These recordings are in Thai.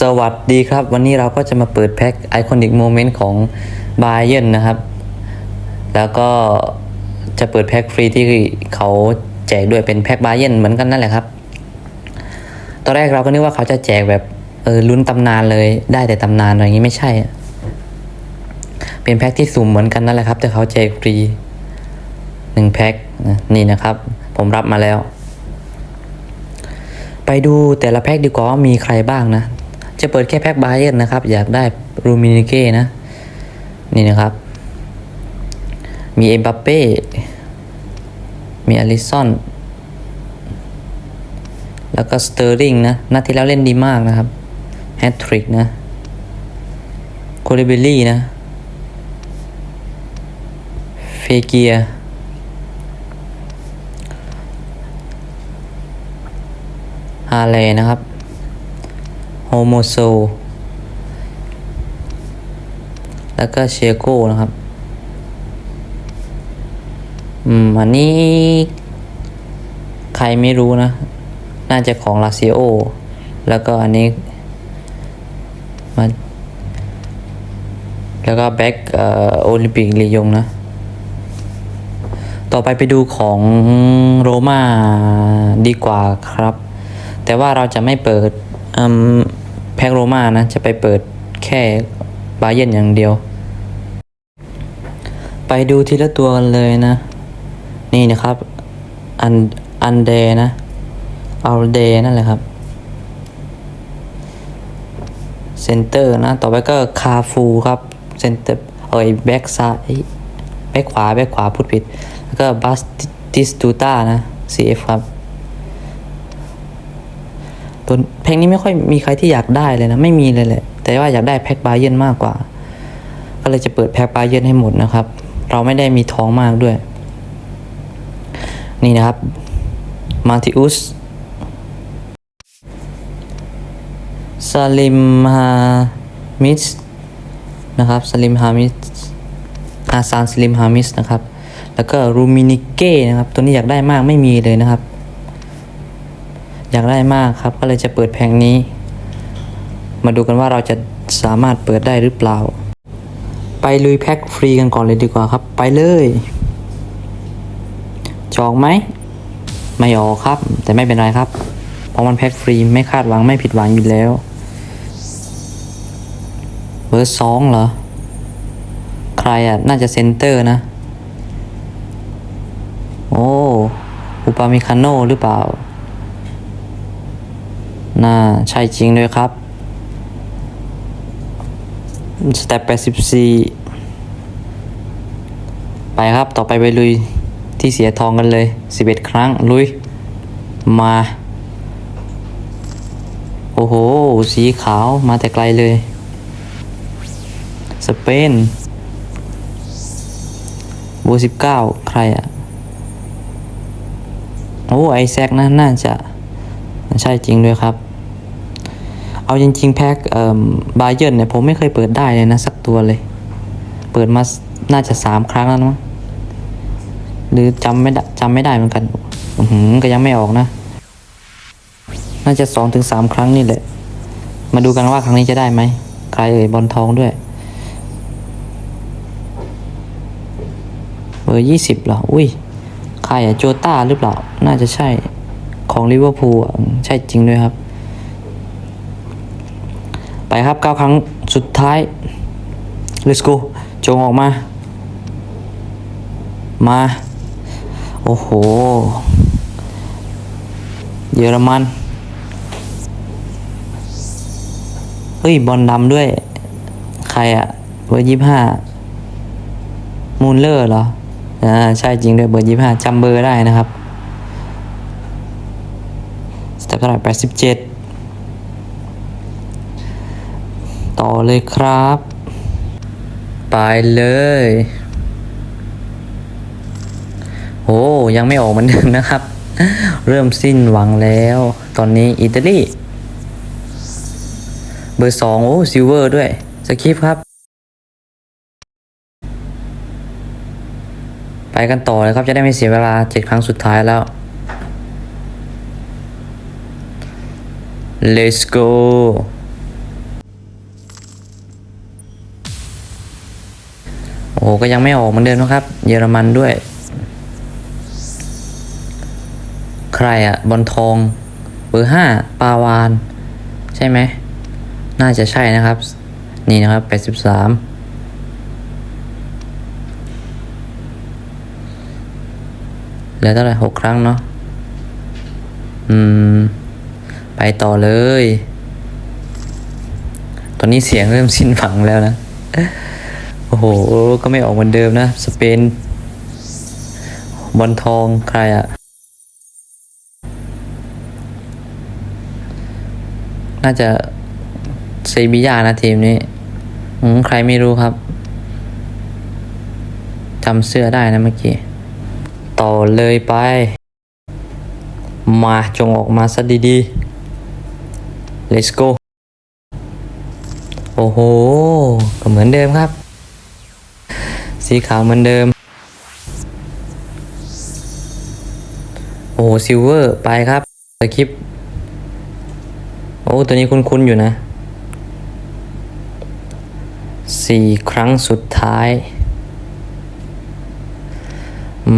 สวัสดีครับ วันนี้เราก็จะมาเปิดแพ็คไอคอนิกโมเมนต์ของบาเยนนะครับ แล้วก็จะเปิดแพ็คฟรีที่เขาแจกด้วยเป็นแพ็คบาเยนเหมือนกันนั่นแหละครับ ตอนแรกเราก็นึกว่าเขาจะแจกแบบเออลุ้นตำนานเลยได้แต่ตำนานอะไรอย่างนี้ไม่ใช่ เป็นแพ็คที่สุ่มเหมือนกันนั่นแหละครับ แต่เขาแจกฟรีหนึ่งแพ็คนะนี่นะครับ ผมรับมาแล้ว ไปดูแต่ละแพ็คดีกว่าว่ามีใครบ้างนะ จะเปิดแค่แพ็คบาเยนนะครับ อยากได้รูมินิเก้นะ นี่นะครับ มีเอ็มบัปเป้ มีอลิซอน แล้วก็สเตอร์ลิงนะนัดที่แล้วเล่นดีมากนะครับ แฮตทริกนะโคเรเบลลี่นะ เฟเกียฮาเลนะครับ โฮโมโซ แล้วก็เชโกนะครับ อืม อันนี้ ใครไม่รู้นะ น่าจะของลาซิโอ แล้วก็อันนี้มันแล้วก็แบ็กเอ่อโอลิมปิกลียงนะ ต่อไปไปดูของโรมาดีกว่าครับ แต่ว่าเราจะไม่เปิดอืม พ็กโรมานะ จะไปเปิดแค่บาเยนอย่างเดียว ไปดูทีละตัวกันเลยนะ นี่นะครับ อันอันเดนะอัลเดนั่นแหละครับเซนเตอร์นะ ต่อไปก็คาฟูครับเซนเตอร์เอ้ยแบ็กซ้ายแบ็กขวาแบ็กขวาพูดผิด แล้วก็บัสติสตูต้านะ CF ครับ ตัวแพ็คนี้ไม่ค่อยมีใครที่อยากได้เลยนะ ไม่มีเลยแหละ แต่ว่าอยากได้แพ็คบาเยนมากกว่า ก็เลยจะเปิดแพ็คบาเยนให้หมดนะครับ เราไม่ได้มีท้องมากด้วย นี่นะครับมาติอุสซาลิมฮามิสนะครับซาลิมฮามิสอาซานสลิมฮามิสนะครับ แล้วก็รูมินิเก้นะครับ ตัวนี้อยากได้มากไม่มีเลยนะครับ อยากได้มากครับ ก็เลยจะเปิดแผงนี้ มาดูกันว่าเราจะสามารถเปิดได้หรือเปล่า ไปลุยแพ็คฟรีกันก่อนเลยดีกว่าครับ ไปเลย จองไหม ไม่ออกครับ แต่ไม่เป็นไรครับ เพราะมันแพ็คฟรีไม่คาดหวังไม่ผิดหวังอยู่แล้วเบอร์สองเหรอ ใครอะ น่าจะเซนเตอร์นะ โอ้อุปามิคาโนหรือเปล่า น่าใช่จริงด้วยครับ สเต็ปแปดสิบสี่ไปครับ ต่อไปไปลุยที่เสียทองกันเลยสิบเอ็ดครั้ง ลุย มา โอ้โห สีขาวมาแต่ไกลเลย สเปนโบสิบเก้าใครอะโอ้ ไอแซกนะน่าจะ ใช่จริงด้วยครับ เอาจริงๆแพ็คเอ่อบาเยนเนี่ยผมไม่เคยเปิดได้เลยนะ สักตัวเลย เปิดมาน่าจะสามครั้งแล้วมั้งหรือจำไม่ได้จำไม่ได้เหมือนกันอืก็ยังไม่ออกนะ น่าจะสองถึงสามครั้งนี่แหละ มาดูกันว่าครั้งนี้จะได้ไหมใครเอ่ยบอลทองด้วย เบอร์ยี่สิบเหรอ อุ้ย ใครอะโจต้าหรือเปล่า น่าจะใช่ของลิเวอร์พูลใช่จริงด้วยครับ ไปครับเก้าครั้งสุดท้าย let's go จงออกมา มา โอ้โห เยอรมัน เฮ้ย บอลดำด้วย ใครอะเบอร์ยี่ห้ามูลเลอร์เหรอ อ่า ใช่จริงด้วยเบอร์ยี่ห้าจำเบอร์ได้นะครับ สเต็ปเท่าไหร่แปดสิบเจ็ด ต่อเลยครับ ไปเลยโอ้ยังไม่ออกเหมือนเดิมนะครับ เริ่มสิ้นหวังแล้ว ตอนนี้อิตาลี เบอร์สองโอ้ซิลเวอร์ด้วย สคริปต์ครับ ไปกันต่อเลยครับจะได้ไม่เสียเวลาเจ็ดครั้งสุดท้ายแล้ว let's go อ้ก็ยังไม่ออกเหมือนเดิมนะครับ เยอรมันด้วย ใครอะบอลทองเบอร์ห้าปาวาน ใช่ไหม น่าจะใช่นะครับ นี่นะครับแปดสิบสามเหลือเท่าไหร่หกครั้งเนาะอืม ไปต่อเลย ตอนนี้เสียงเริ่มสิ้นหวังแล้วนะ โอ้โห ก็ไม่ออกเหมือนเดิมนะ สเปน บอลทองใครอะน่าจะเซบียานะทีมนี้อืใครไม่รู้ครับจำเสื้อได้นะเมื่อกี้ ต่อเลยไป มาจงออกมาซะดีๆ let's go โอ้โห ก็เหมือนเดิมครับ สีขาวเหมือนเดิม โอ้โหซิลเวอร์ ไปครับสคริป โอ้ ตัวนี้คุ้นๆอยู่นะสี่ครั้งสุดท้าย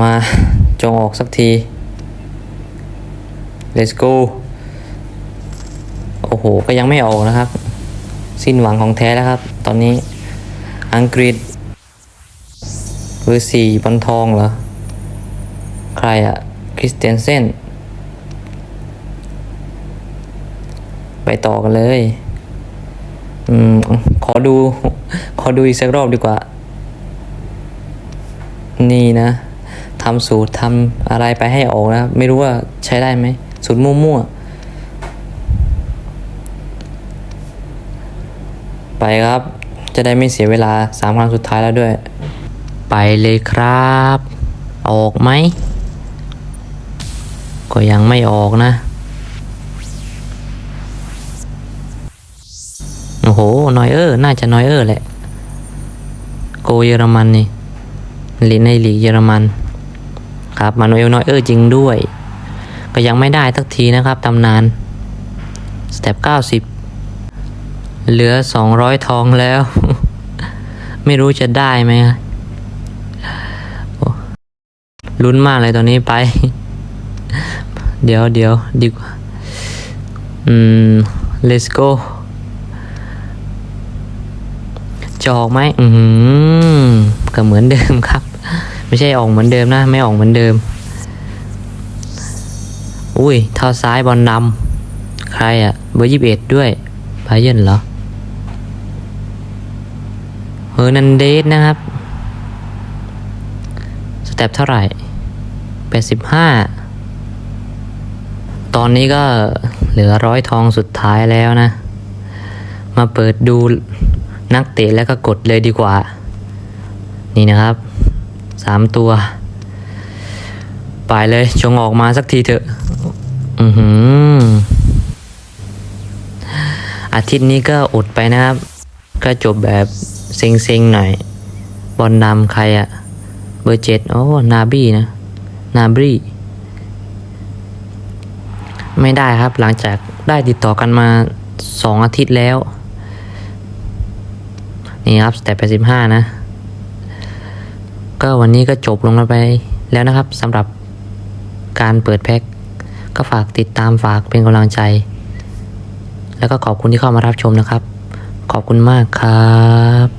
มาจงออกสักที let's go โอ้โห ก็ยังไม่ออกนะครับ สิ้นหวังของแท้แล้วครับ ตอนนี้อังกฤษ เบอร์สี่บอลทองเหรอ ใครอะคริสเตนเซนไปต่อกันเลย อืม ขอดู ขอดูอีกสักรอบดีกว่า นี่นะทำสูตรทำอะไรไปให้ออกนะ ไม่รู้ว่าใช้ได้ไหม สูตรมั่วๆ ไปครับ จะได้ไม่เสียเวลาสามครั้งสุดท้ายแล้วด้วย ไปเลยครับ ออกไหม ก็ยังไม่ออกนะ โอ้โห นอยเออร์ น่าจะนอยเออร์แหละ โกเยอรมันนี่ลีกในลีกเยอรมัน ครับ มาโนเอลนอยเออร์จริงด้วย ก็ยังไม่ได้ทักทีนะครับตำนาน สเต็ปเก้าสิบเหลือสองร้อยทองแล้ว ไม่รู้จะได้ไหมโอ้ ลุ้นมากเลยตอนนี้ไป เดี๋ยวเดี๋ยวดีกว่า อืม let's go จะออกไหมอือหือก็เหมือนเดิมครับ ไม่ใช่ออกเหมือนเดิมนะ ไม่ออกเหมือนเดิม อุ้ยเท้าซ้ายบอลนำใครอะเบอร์ยี่สิบเอ็ดด้วยพาเยนเหรอเฮอร์นันเดสนะครับ สเต็ปเท่าไหร่ แปดสิบห้าตอนนี้ก็เหลือร้อยทองสุดท้ายแล้วนะ มาเปิดดูนักเตะแล้วก็กดเลยดีกว่า นี่นะครับสามตัวไปเลยชงออกมาสักทีเถอะ อือหือ อาทิตย์นี้ก็อดไปนะครับ ก็จบแบบเซ็งๆหน่อย บอลนำใครอะเบอร์เจ็ดโอ้ นาบี้นะ นาบรีไม่ได้ครับหลังจากได้ติดต่อกันมาสองอาทิตย์แล้ว นี่ครับสเต็ปแปสิบห้านะ ก็วันนี้ก็จบลงไปแล้วนะครับสำหรับการเปิดแพ็คก็ฝากติดตามฝากเป็นกำลังใจ แล้วก็ขอบคุณที่เข้ามารับชมนะครับ ขอบคุณมากครับ